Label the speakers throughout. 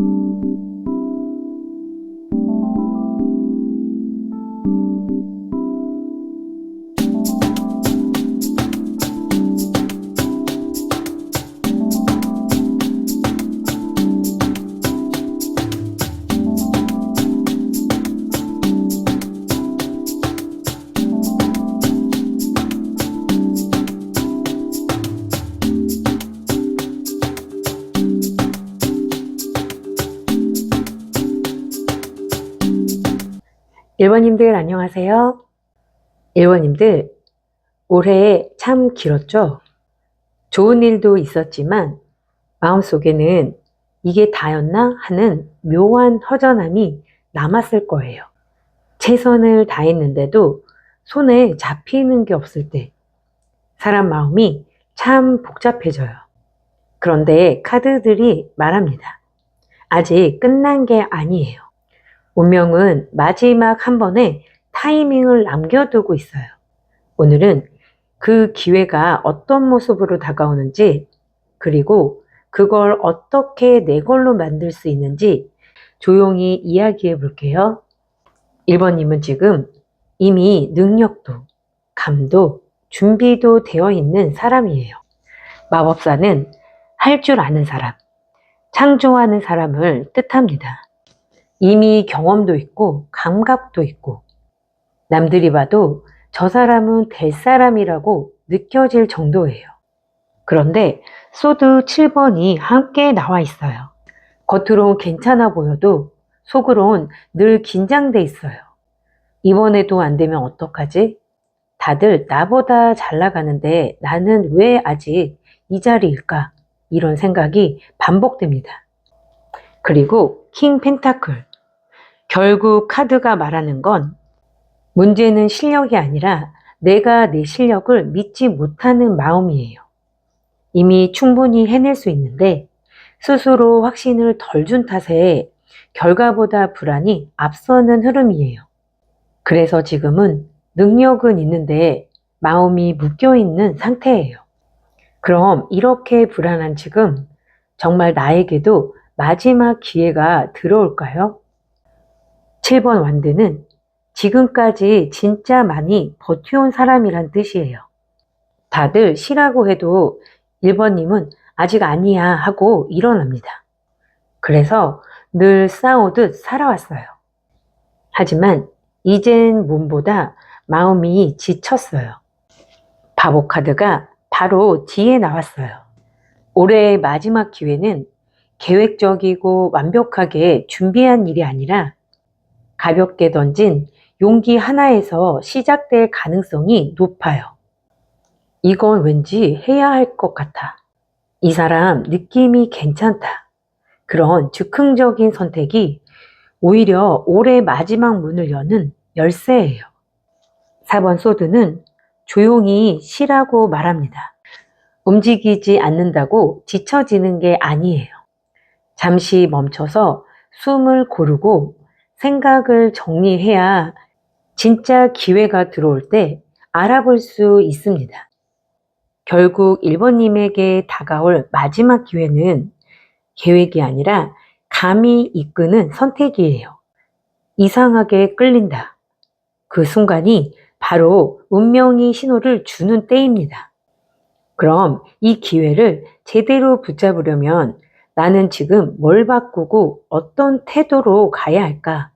Speaker 1: thank you 일본님들 안녕하세요. 일본님들 올해 참 길었죠? 좋은 일도 있었지만 마음속에는 이게 다였나 하는 묘한 허전함이 남았을 거예요. 최선을 다했는데도 손에 잡히는 게 없을 때 사람 마음이 참 복잡해져요. 그런데 카드들이 말합니다. 아직 끝난 게 아니에요. 운명은 마지막 한 번에 타이밍을 남겨두고 있어요. 오늘은 그 기회가 어떤 모습으로 다가오는지, 그리고 그걸 어떻게 내 걸로 만들 수 있는지 조용히 이야기해 볼게요. 1번님은 지금 이미 능력도, 감도, 준비도 되어 있는 사람이에요. 마법사는 할 줄 아는 사람, 창조하는 사람을 뜻합니다. 이미 경험도 있고 감각도 있고 남들이 봐도 저 사람은 될 사람이라고 느껴질 정도예요. 그런데 소드 7번이 함께 나와 있어요. 겉으론 괜찮아 보여도 속으론 늘 긴장돼 있어요. 이번에도 안 되면 어떡하지? 다들 나보다 잘 나가는데 나는 왜 아직 이 자리일까? 이런 생각이 반복됩니다. 그리고 킹 펜타클. 결국 카드가 말하는 건 문제는 실력이 아니라 내가 내 실력을 믿지 못하는 마음이에요. 이미 충분히 해낼 수 있는데 스스로 확신을 덜 준 탓에 결과보다 불안이 앞서는 흐름이에요. 그래서 지금은 능력은 있는데 마음이 묶여 있는 상태예요. 그럼 이렇게 불안한 지금 정말 나에게도 마지막 기회가 들어올까요? 7번 완드는 지금까지 진짜 많이 버텨온 사람이란 뜻이에요. 다들 쉬라고 해도 1번님은 아직 아니야 하고 일어납니다. 그래서 늘 싸우듯 살아왔어요. 하지만 이젠 몸보다 마음이 지쳤어요. 바보 카드가 바로 뒤에 나왔어요. 올해의 마지막 기회는 계획적이고 완벽하게 준비한 일이 아니라 가볍게 던진 용기 하나에서 시작될 가능성이 높아요. 이건 왠지 해야 할 것 같아. 이 사람 느낌이 괜찮다. 그런 즉흥적인 선택이 오히려 올해 마지막 문을 여는 열쇠예요. 4번 소드는 조용히 쉬라고 말합니다. 움직이지 않는다고 지쳐지는 게 아니에요. 잠시 멈춰서 숨을 고르고 생각을 정리해야 진짜 기회가 들어올 때 알아볼 수 있습니다. 결국 1번님에게 다가올 마지막 기회는 계획이 아니라 감히 이끄는 선택이에요. 이상하게 끌린다. 그 순간이 바로 운명이 신호를 주는 때입니다. 그럼 이 기회를 제대로 붙잡으려면 나는 지금 뭘 바꾸고 어떤 태도로 가야 할까?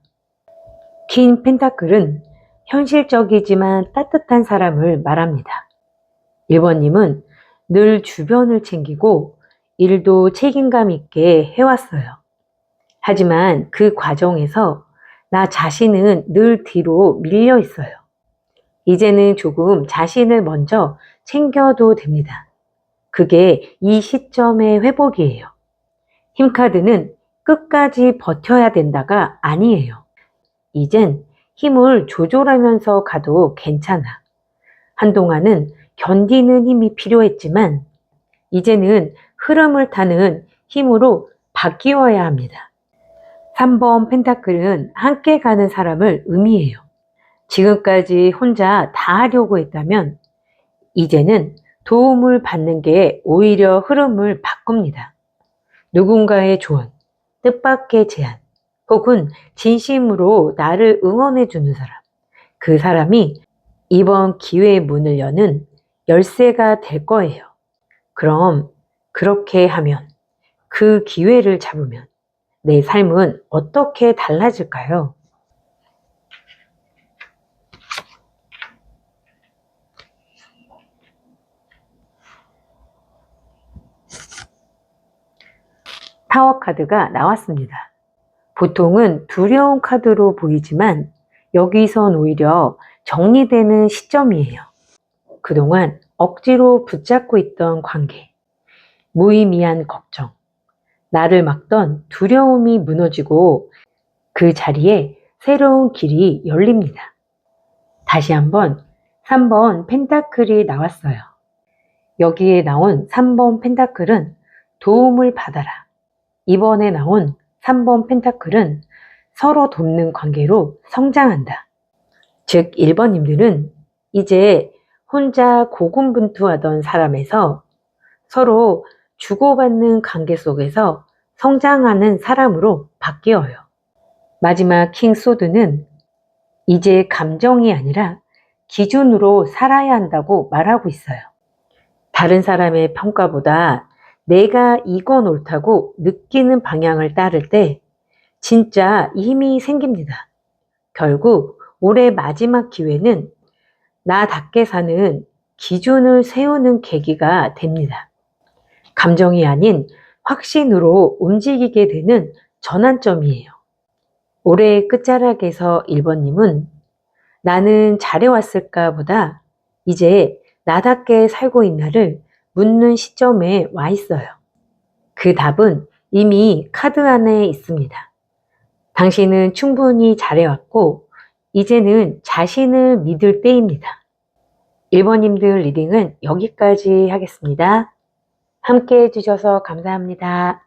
Speaker 1: 긴 펜타클은 현실적이지만 따뜻한 사람을 말합니다. 1번님은 늘 주변을 챙기고 일도 책임감 있게 해왔어요. 하지만 그 과정에서 나 자신은 늘 뒤로 밀려 있어요. 이제는 조금 자신을 먼저 챙겨도 됩니다. 그게 이 시점의 회복이에요. 힘카드는 끝까지 버텨야 된다가 아니에요. 이젠 힘을 조절하면서 가도 괜찮아. 한동안은 견디는 힘이 필요했지만 이제는 흐름을 타는 힘으로 바뀌어야 합니다. 3번 펜타클은 함께 가는 사람을 의미해요. 지금까지 혼자 다 하려고 했다면 이제는 도움을 받는 게 오히려 흐름을 바꿉니다. 누군가의 조언, 뜻밖의 제안 혹은 진심으로 나를 응원해 주는 사람. 그 사람이 이번 기회의 문을 여는 열쇠가 될 거예요. 그럼 그렇게 하면 그 기회를 잡으면 내 삶은 어떻게 달라질까요? 타워 카드가 나왔습니다. 보통은 두려운 카드로 보이지만 여기선 오히려 정리되는 시점이에요. 그동안 억지로 붙잡고 있던 관계, 무의미한 걱정, 나를 막던 두려움이 무너지고 그 자리에 새로운 길이 열립니다. 다시 한번 3번 펜타클이 나왔어요. 여기에 나온 3번 펜타클은 도움을 받아라. 이번에 나온 3번 펜타클은 서로 돕는 관계로 성장한다. 즉, 1번님들은 이제 혼자 고군분투하던 사람에서 서로 주고받는 관계 속에서 성장하는 사람으로 바뀌어요. 마지막 킹 소드는 이제 감정이 아니라 기준으로 살아야 한다고 말하고 있어요. 다른 사람의 평가보다 내가 이건 옳다고 느끼는 방향을 따를 때 진짜 힘이 생깁니다. 결국 올해 마지막 기회는 나답게 사는 기준을 세우는 계기가 됩니다. 감정이 아닌 확신으로 움직이게 되는 전환점이에요. 올해 끝자락에서 1번님은 나는 잘해왔을까 보다 이제 나답게 살고 있나를 묻는 시점에 와 있어요. 그 답은 이미 카드 안에 있습니다. 당신은 충분히 잘해왔고, 이제는 자신을 믿을 때입니다. 1번님들 리딩은 여기까지 하겠습니다. 함께 해주셔서 감사합니다.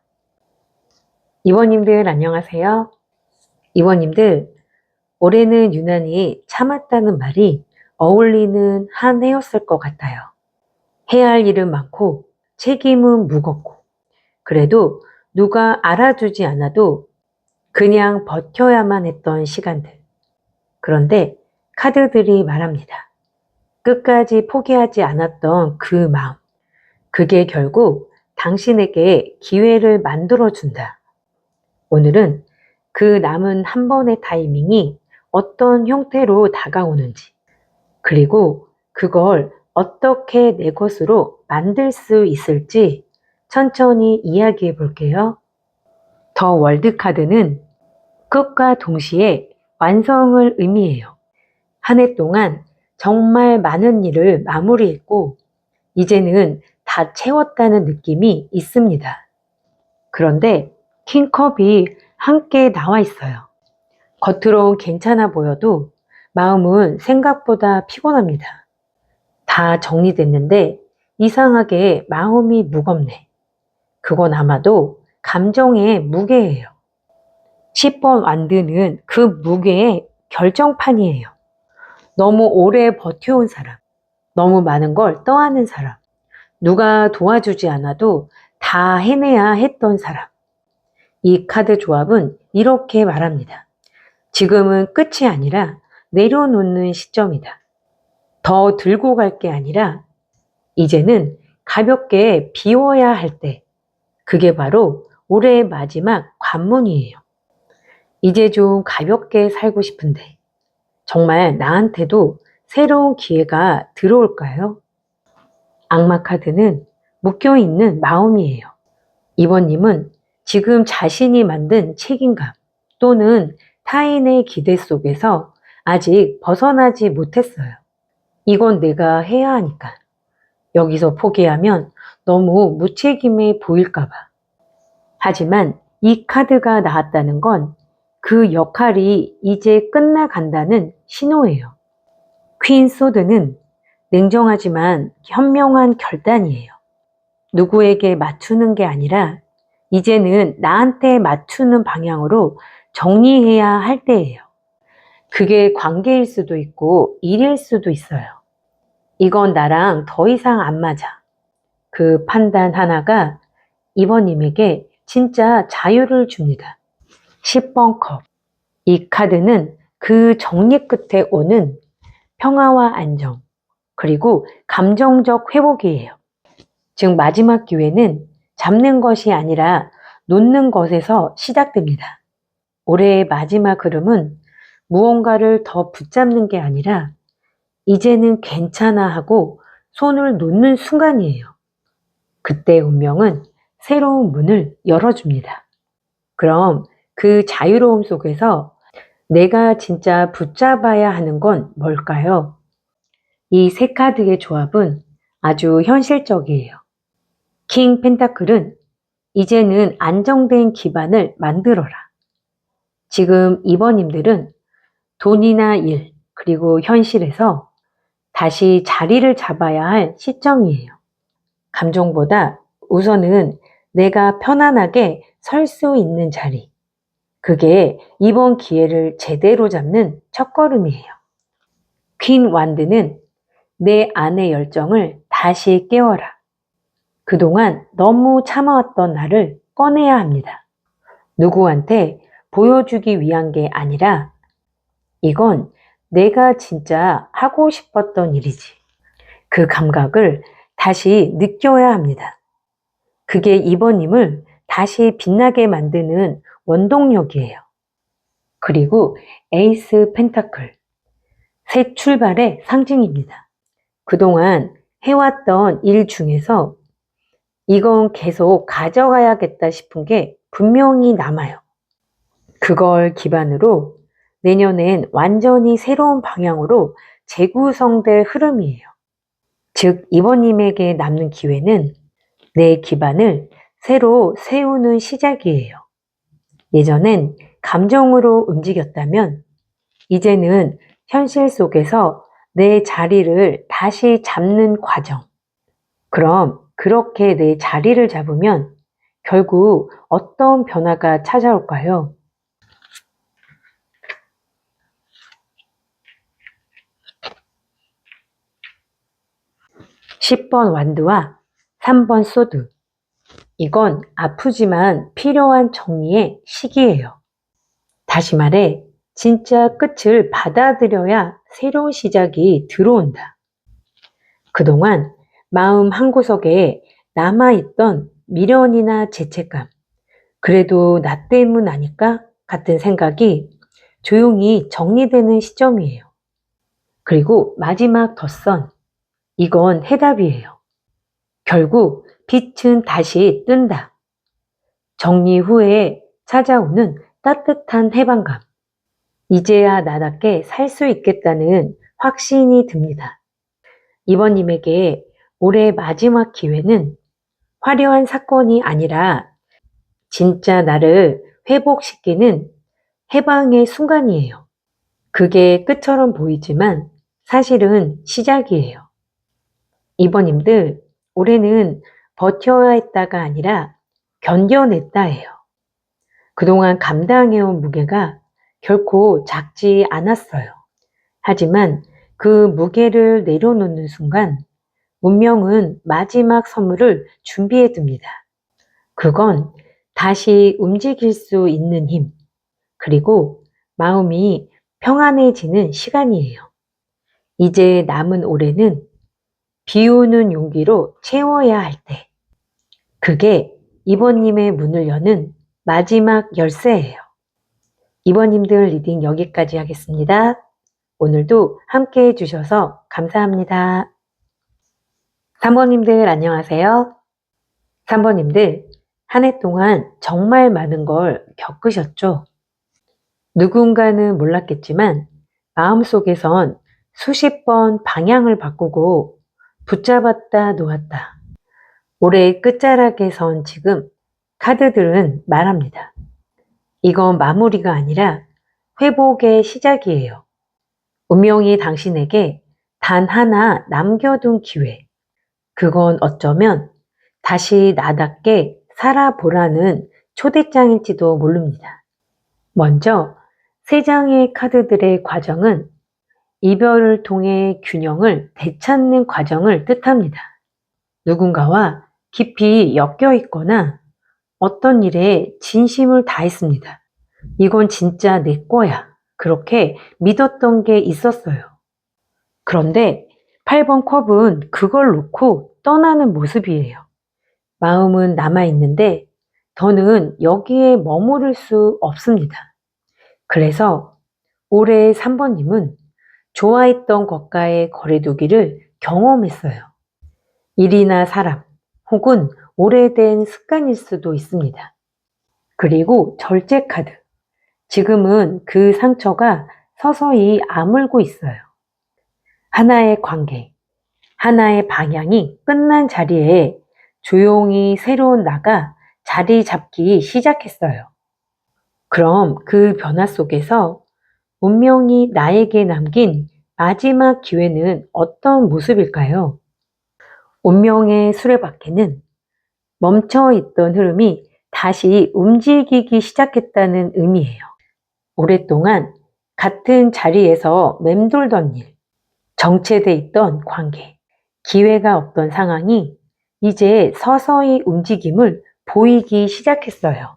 Speaker 1: 2번님들 안녕하세요. 2번님들, 올해는 유난히 참았다는 말이 어울리는 한 해였을 것 같아요. 해야 할 일은 많고 책임은 무겁고 그래도 누가 알아주지 않아도 그냥 버텨야만 했던 시간들. 그런데 카드들이 말합니다. 끝까지 포기하지 않았던 그 마음. 그게 결국 당신에게 기회를 만들어준다. 오늘은 그 남은 한 번의 타이밍이 어떤 형태로 다가오는지, 그리고 그걸 어떻게 내 것으로 만들 수 있을지 천천히 이야기해 볼게요. 더 월드 카드는 끝과 동시에 완성을 의미해요. 한 해 동안 정말 많은 일을 마무리했고, 이제는 다 채웠다는 느낌이 있습니다. 그런데 킹컵이 함께 나와 있어요. 겉으론 괜찮아 보여도 마음은 생각보다 피곤합니다. 다 정리됐는데 이상하게 마음이 무겁네. 그건 아마도 감정의 무게예요. 10번 완드는 그 무게의 결정판이에요. 너무 오래 버텨온 사람, 너무 많은 걸 떠안은 사람, 누가 도와주지 않아도 다 해내야 했던 사람. 이 카드 조합은 이렇게 말합니다. 지금은 끝이 아니라 내려놓는 시점이다. 더 들고 갈 게 아니라 이제는 가볍게 비워야 할 때, 그게 바로 올해의 마지막 관문이에요. 이제 좀 가볍게 살고 싶은데, 정말 나한테도 새로운 기회가 들어올까요? 악마 카드는 묶여 있는 마음이에요. 이번님은 지금 자신이 만든 책임감 또는 타인의 기대 속에서 아직 벗어나지 못했어요. 이건 내가 해야 하니까. 여기서 포기하면 너무 무책임해 보일까봐. 하지만 이 카드가 나왔다는 건 그 역할이 이제 끝나간다는 신호예요. 퀸 소드는 냉정하지만 현명한 결단이에요. 누구에게 맞추는 게 아니라 이제는 나한테 맞추는 방향으로 정리해야 할 때예요. 그게 관계일 수도 있고 일일 수도 있어요. 이건 나랑 더 이상 안 맞아. 그 판단 하나가 이번님에게 진짜 자유를 줍니다. 10번 컵. 이 카드는 그 정리 끝에 오는 평화와 안정, 그리고 감정적 회복이에요. 즉, 마지막 기회는 잡는 것이 아니라 놓는 것에서 시작됩니다. 올해의 마지막 흐름은 무언가를 더 붙잡는 게 아니라 이제는 괜찮아 하고 손을 놓는 순간이에요. 그때 운명은 새로운 문을 열어줍니다. 그럼 그 자유로움 속에서 내가 진짜 붙잡아야 하는 건 뭘까요? 이 세 카드의 조합은 아주 현실적이에요. 킹 펜타클은 이제는 안정된 기반을 만들어라. 지금 이번님들은 돈이나 일, 그리고 현실에서 다시 자리를 잡아야 할 시점이에요. 감정보다 우선은 내가 편안하게 설 수 있는 자리. 그게 이번 기회를 제대로 잡는 첫걸음이에요. 퀸 완드는 내 안의 열정을 다시 깨워라. 그동안 너무 참아왔던 나를 꺼내야 합니다. 누구한테 보여주기 위한 게 아니라 이건 내가 진짜 하고 싶었던 일이지. 그 감각을 다시 느껴야 합니다. 그게 이번님을 다시 빛나게 만드는 원동력이에요. 그리고 에이스 펜타클. 새 출발의 상징입니다. 그동안 해왔던 일 중에서 이건 계속 가져가야겠다 싶은 게 분명히 남아요. 그걸 기반으로 내년엔 완전히 새로운 방향으로 재구성될 흐름이에요. 즉, 이번님에게 남는 기회는 내 기반을 새로 세우는 시작이에요. 예전엔 감정으로 움직였다면, 이제는 현실 속에서 내 자리를 다시 잡는 과정. 그럼 그렇게 내 자리를 잡으면 결국 어떤 변화가 찾아올까요? 10번 완두와 3번 소드. 이건 아프지만 필요한 정리의 시기예요. 다시 말해, 진짜 끝을 받아들여야 새로운 시작이 들어온다. 그동안 마음 한구석에 남아있던 미련이나 죄책감, 그래도 나 때문 아닐까? 같은 생각이 조용히 정리되는 시점이에요. 그리고 마지막 덧선, 이건 해답이에요. 결국 빛은 다시 뜬다. 정리 후에 찾아오는 따뜻한 해방감. 이제야 나답게 살 수 있겠다는 확신이 듭니다. 이번님에게 올해 마지막 기회는 화려한 사건이 아니라 진짜 나를 회복시키는 해방의 순간이에요. 그게 끝처럼 보이지만 사실은 시작이에요. 이번님들 올해는 버텨야 했다가 아니라 견뎌냈다예요. 그동안 감당해온 무게가 결코 작지 않았어요. 하지만 그 무게를 내려놓는 순간 운명은 마지막 선물을 준비해 둡니다. 그건 다시 움직일 수 있는 힘, 그리고 마음이 평안해지는 시간이에요. 이제 남은 올해는 비우는 용기로 채워야 할 때. 그게 이번님의 문을 여는 마지막 열쇠예요. 이번님들 리딩 여기까지 하겠습니다. 오늘도 함께 해주셔서 감사합니다. 3번님들 안녕하세요. 3번님들 한 해 동안 정말 많은 걸 겪으셨죠? 누군가는 몰랐겠지만 마음속에선 수십 번 방향을 바꾸고 붙잡았다 놓았다. 올해 끝자락에 선 지금 카드들은 말합니다. 이건 마무리가 아니라 회복의 시작이에요. 운명이 당신에게 단 하나 남겨둔 기회. 그건 어쩌면 다시 나답게 살아보라는 초대장일지도 모릅니다. 먼저 세 장의 카드들의 과정은 이별을 통해 균형을 되찾는 과정을 뜻합니다. 누군가와 깊이 엮여 있거나 어떤 일에 진심을 다했습니다. 이건 진짜 내 거야. 그렇게 믿었던 게 있었어요. 그런데 8번 컵은 그걸 놓고 떠나는 모습이에요. 마음은 남아있는데 더는 여기에 머무를 수 없습니다. 그래서 올해 3번님은 좋아했던 것과의 거리두기를 경험했어요. 일이나 사람 혹은 오래된 습관일 수도 있습니다. 그리고 절제 카드. 지금은 그 상처가 서서히 아물고 있어요. 하나의 관계, 하나의 방향이 끝난 자리에 조용히 새로운 나가 자리 잡기 시작했어요. 그럼 그 변화 속에서 운명이 나에게 남긴 마지막 기회는 어떤 모습일까요? 운명의 수레바퀴는 멈춰 있던 흐름이 다시 움직이기 시작했다는 의미예요. 오랫동안 같은 자리에서 맴돌던 일, 정체돼 있던 관계, 기회가 없던 상황이 이제 서서히 움직임을 보이기 시작했어요.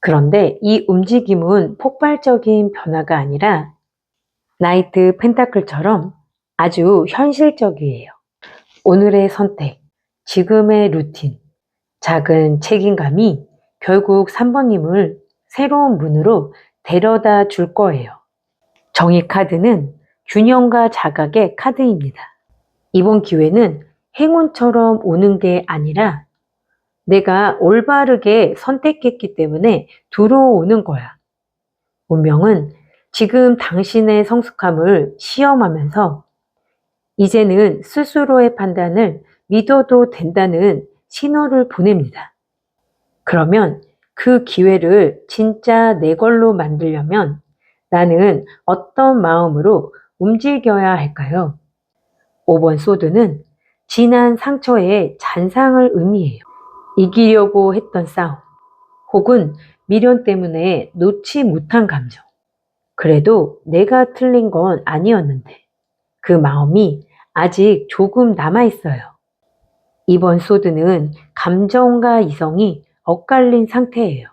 Speaker 1: 그런데 이 움직임은 폭발적인 변화가 아니라 나이트 펜타클처럼 아주 현실적이에요. 오늘의 선택, 지금의 루틴, 작은 책임감이 결국 3번님을 새로운 문으로 데려다 줄 거예요. 정의 카드는 균형과 자각의 카드입니다. 이번 기회는 행운처럼 오는 게 아니라 내가 올바르게 선택했기 때문에 들어오는 거야. 운명은 지금 당신의 성숙함을 시험하면서 이제는 스스로의 판단을 믿어도 된다는 신호를 보냅니다. 그러면 그 기회를 진짜 내 걸로 만들려면 나는 어떤 마음으로 움직여야 할까요? 5번 소드는 지난 상처의 잔상을 의미해요. 이기려고 했던 싸움, 혹은 미련 때문에 놓지 못한 감정. 그래도 내가 틀린 건 아니었는데 그 마음이 아직 조금 남아 있어요. 이번 소드는 감정과 이성이 엇갈린 상태예요.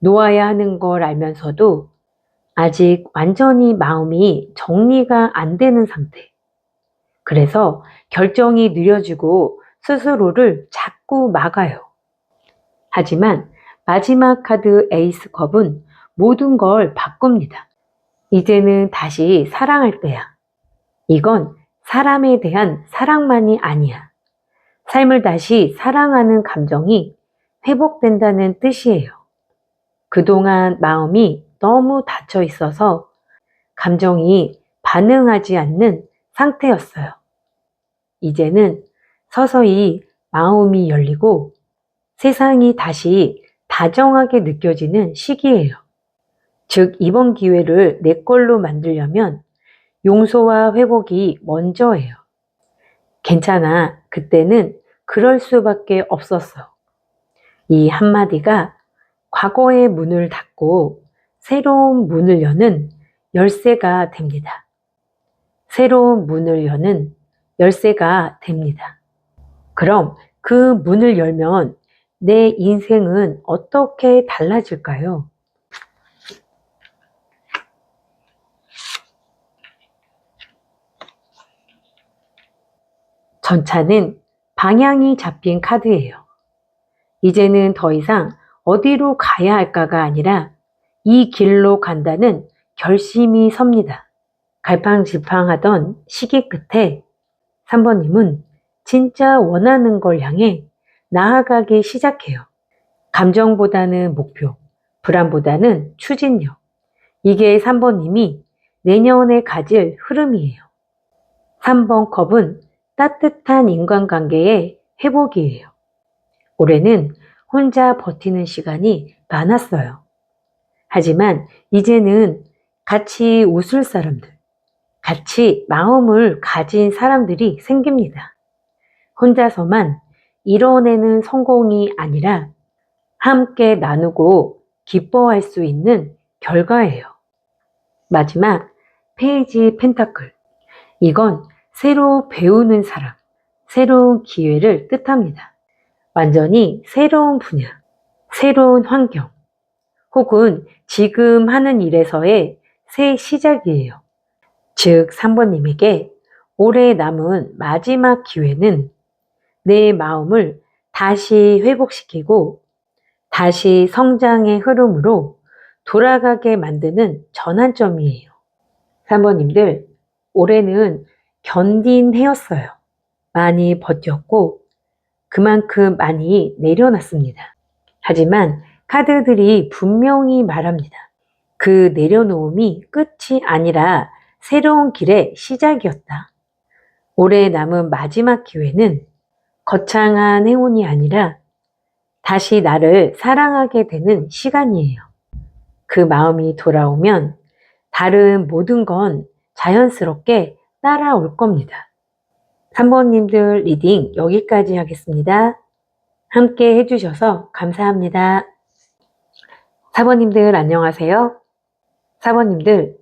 Speaker 1: 놓아야 하는 걸 알면서도 아직 완전히 마음이 정리가 안 되는 상태. 그래서 결정이 느려지고 스스로를 자꾸 막아요. 하지만 마지막 카드 에이스 컵은 모든 걸 바꿉니다. 이제는 다시 사랑할 때야. 이건 사람에 대한 사랑만이 아니야. 삶을 다시 사랑하는 감정이 회복된다는 뜻이에요. 그동안 마음이 너무 닫혀 있어서 감정이 반응하지 않는 상태였어요. 이제는 서서히 마음이 열리고 세상이 다시 다정하게 느껴지는 시기예요. 즉, 이번 기회를 내 걸로 만들려면 용서와 회복이 먼저예요. 괜찮아. 그때는 그럴 수밖에 없었어. 이 한마디가 과거의 문을 닫고 새로운 문을 여는 열쇠가 됩니다. 새로운 문을 여는 열쇠가 됩니다. 그럼 그 문을 열면 내 인생은 어떻게 달라질까요? 전차는 방향이 잡힌 카드예요. 이제는 더 이상 어디로 가야 할까가 아니라 이 길로 간다는 결심이 섭니다. 갈팡질팡하던 시기 끝에 3번님은 진짜 원하는 걸 향해 나아가기 시작해요. 감정보다는 목표, 불안보다는 추진력. 이게 3번님이 내년에 가질 흐름이에요. 3번 컵은 따뜻한 인간관계의 회복이에요. 올해는 혼자 버티는 시간이 많았어요. 하지만 이제는 같이 웃을 사람들, 같이 마음을 가진 사람들이 생깁니다. 혼자서만 이뤄내는 성공이 아니라 함께 나누고 기뻐할 수 있는 결과예요. 마지막 페이지 펜타클. 이건 새로 배우는 사람, 새로운 기회를 뜻합니다. 완전히 새로운 분야. 새로운 환경, 혹은 지금 하는 일에서의 새 시작이에요. 즉, 3번님에게 올해 남은 마지막 기회는 내 마음을 다시 회복시키고 다시 성장의 흐름으로 돌아가게 만드는 전환점이에요. 3번님들, 올해는 견딘 해였어요. 많이 버텼고 그만큼 많이 내려놨습니다. 하지만 카드들이 분명히 말합니다. 그 내려놓음이 끝이 아니라 새로운 길의 시작이었다. 올해 남은 마지막 기회는 거창한 행운이 아니라 다시 나를 사랑하게 되는 시간이에요. 그 마음이 돌아오면 다른 모든 건 자연스럽게 따라올 겁니다. 3번님들 리딩 여기까지 하겠습니다. 함께 해주셔서 감사합니다. 4번님들 안녕하세요. 4번님들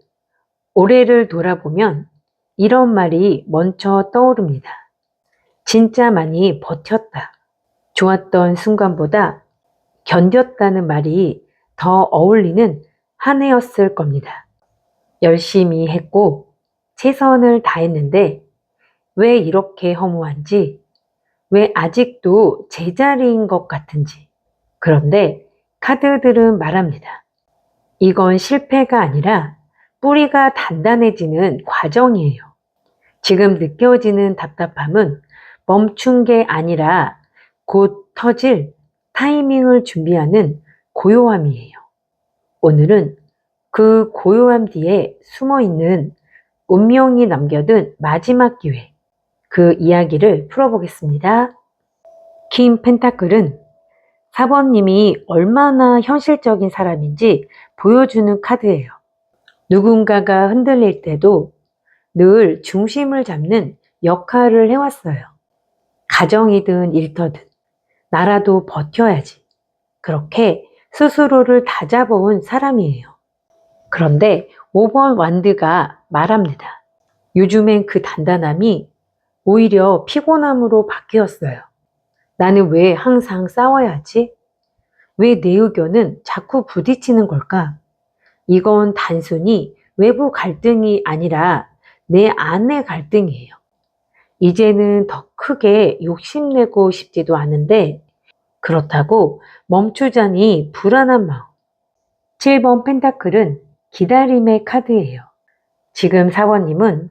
Speaker 1: 올해를 돌아보면 이런 말이 먼저 떠오릅니다. 진짜 많이 버텼다. 좋았던 순간보다 견뎠다는 말이 더 어울리는 한 해였을 겁니다. 열심히 했고 최선을 다했는데 왜 이렇게 허무한지, 왜 아직도 제자리인 것 같은지. 그런데 카드들은 말합니다. 이건 실패가 아니라 뿌리가 단단해지는 과정이에요. 지금 느껴지는 답답함은 멈춘 게 아니라 곧 터질 타이밍을 준비하는 고요함이에요. 오늘은 그 고요함 뒤에 숨어 있는 운명이 남겨둔 마지막 기회, 그 이야기를 풀어보겠습니다. 킹 펜타클은 4번님이 얼마나 현실적인 사람인지 보여주는 카드예요. 누군가가 흔들릴 때도 늘 중심을 잡는 역할을 해왔어요. 가정이든 일터든 나라도 버텨야지. 그렇게 스스로를 다잡아온 사람이에요. 그런데 5번 완드가 말합니다. 요즘엔 그 단단함이 오히려 피곤함으로 바뀌었어요. 나는 왜 항상 싸워야 하지? 왜 내 의견은 자꾸 부딪히는 걸까? 이건 단순히 외부 갈등이 아니라 내 안의 갈등이에요. 이제는 더 크게 욕심내고 싶지도 않은데 그렇다고 멈추자니 불안한 마음. 7번 펜타클은 기다림의 카드예요. 지금 사원님은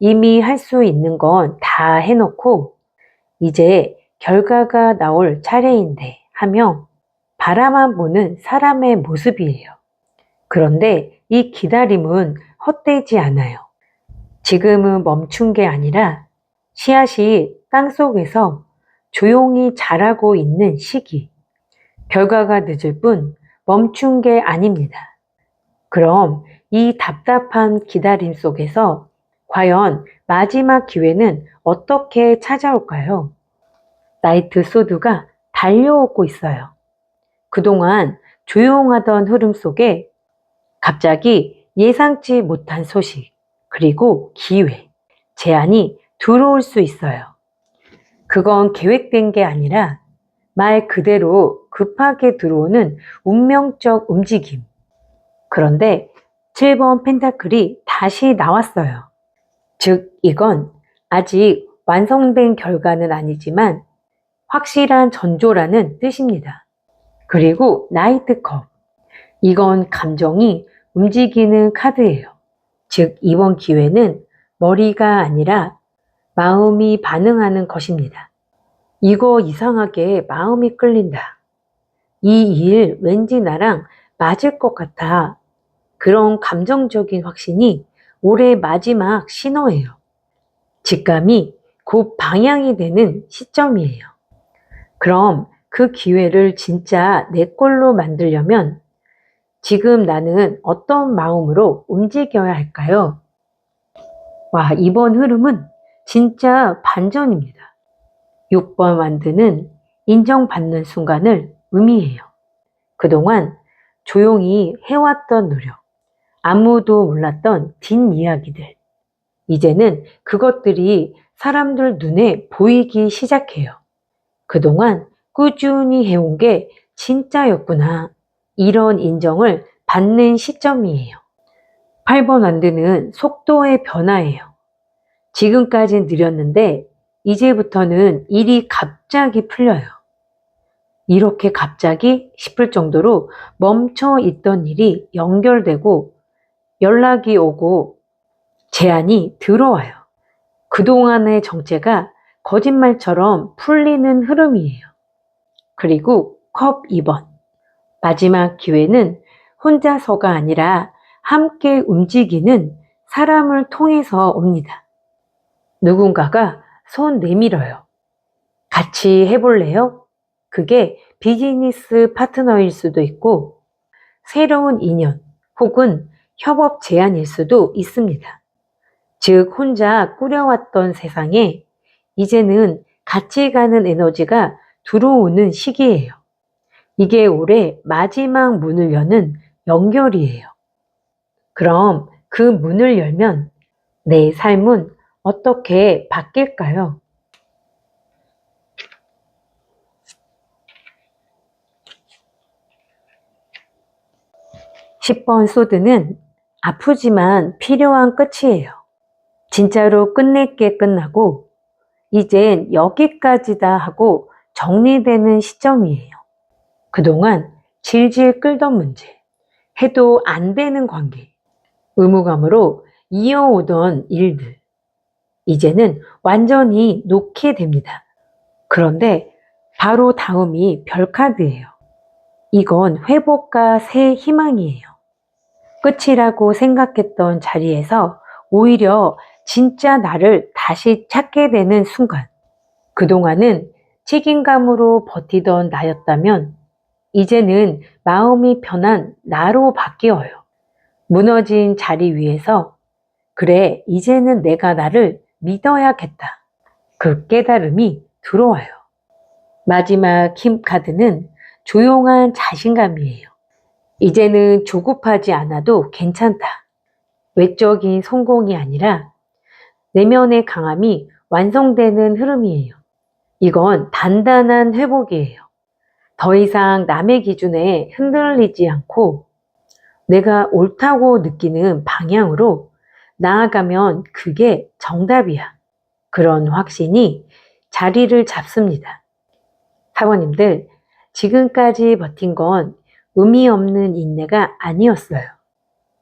Speaker 1: 이미 할 수 있는 건 다 해놓고 이제 결과가 나올 차례인데 하며 바라만 보는 사람의 모습이에요. 그런데 이 기다림은 헛되지 않아요. 지금은 멈춘 게 아니라 씨앗이 땅 속에서 조용히 자라고 있는 시기. 결과가 늦을 뿐 멈춘 게 아닙니다. 그럼 이 답답한 기다림 속에서 과연 마지막 기회는 어떻게 찾아올까요? 나이트 소드가 달려오고 있어요. 그동안 조용하던 흐름 속에 갑자기 예상치 못한 소식, 그리고 기회, 제안이 들어올 수 있어요. 그건 계획된 게 아니라 말 그대로 급하게 들어오는 운명적 움직임. 그런데 7번 펜타클이 다시 나왔어요. 즉, 이건 아직 완성된 결과는 아니지만 확실한 전조라는 뜻입니다. 그리고 나이트컵. 이건 감정이 움직이는 카드예요. 즉, 이번 기회는 머리가 아니라 마음이 반응하는 것입니다. 이거 이상하게 마음이 끌린다. 이 일 왠지 나랑 맞을 것 같아. 그런 감정적인 확신이 올해 마지막 신호예요. 직감이 곧 방향이 되는 시점이에요. 그럼 그 기회를 진짜 내 걸로 만들려면 지금 나는 어떤 마음으로 움직여야 할까요? 와, 이번 흐름은 진짜 반전입니다. 6번 완드는 인정받는 순간을 의미해요. 그동안 조용히 해왔던 노력, 아무도 몰랐던 뒷이야기들. 이제는 그것들이 사람들 눈에 보이기 시작해요. 그동안 꾸준히 해온 게 진짜였구나. 이런 인정을 받는 시점이에요. 8번 완드는 속도의 변화예요. 지금까지 느렸는데 이제부터는 일이 갑자기 풀려요. 이렇게 갑자기 싶을 정도로 멈춰 있던 일이 연결되고 연락이 오고 제안이 들어와요. 그동안의 정체가 거짓말처럼 풀리는 흐름이에요. 그리고 컵 2번. 마지막 기회는 혼자서가 아니라 함께 움직이는 사람을 통해서 옵니다. 누군가가 손 내밀어요. 같이 해볼래요? 그게 비즈니스 파트너일 수도 있고, 새로운 인연 혹은 협업 제안일 수도 있습니다. 즉, 혼자 꾸려왔던 세상에 이제는 같이 가는 에너지가 들어오는 시기예요. 이게 올해 마지막 문을 여는 연결이에요. 그럼 그 문을 열면 내 삶은 어떻게 바뀔까요? 10번 소드는 아프지만 필요한 끝이에요. 진짜로 끝낼 게 끝나고 이젠 여기까지다 하고 정리되는 시점이에요. 그동안 질질 끌던 문제, 해도 안 되는 관계, 의무감으로 이어오던 일들, 이제는 완전히 놓게 됩니다. 그런데 바로 다음이 별카드예요. 이건 회복과 새 희망이에요. 끝이라고 생각했던 자리에서 오히려 진짜 나를 다시 찾게 되는 순간. 그동안은 책임감으로 버티던 나였다면 이제는 마음이 편한 나로 바뀌어요. 무너진 자리 위에서 그래, 이제는 내가 나를 믿어야겠다. 그 깨달음이 들어와요. 마지막 힘 카드는 조용한 자신감이에요. 이제는 조급하지 않아도 괜찮다. 외적인 성공이 아니라 내면의 강함이 완성되는 흐름이에요. 이건 단단한 회복이에요. 더 이상 남의 기준에 흔들리지 않고 내가 옳다고 느끼는 방향으로 나아가면 그게 정답이야. 그런 확신이 자리를 잡습니다. 사모님들, 지금까지 버틴 건 의미 없는 인내가 아니었어요.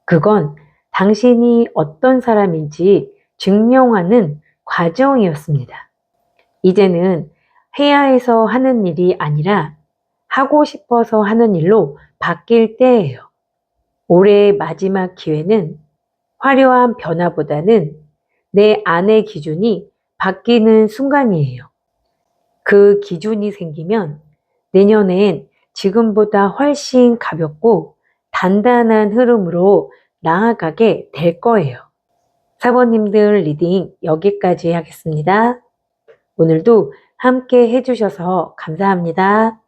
Speaker 1: 그건 당신이 어떤 사람인지 증명하는 과정이었습니다. 이제는 해야 해서 하는 일이 아니라 하고 싶어서 하는 일로 바뀔 때예요. 올해의 마지막 기회는 화려한 변화보다는 내 안의 기준이 바뀌는 순간이에요. 그 기준이 생기면 내년엔 지금보다 훨씬 가볍고 단단한 흐름으로 나아가게 될 거예요. 사모님들 리딩 여기까지 하겠습니다. 오늘도 함께 해주셔서 감사합니다.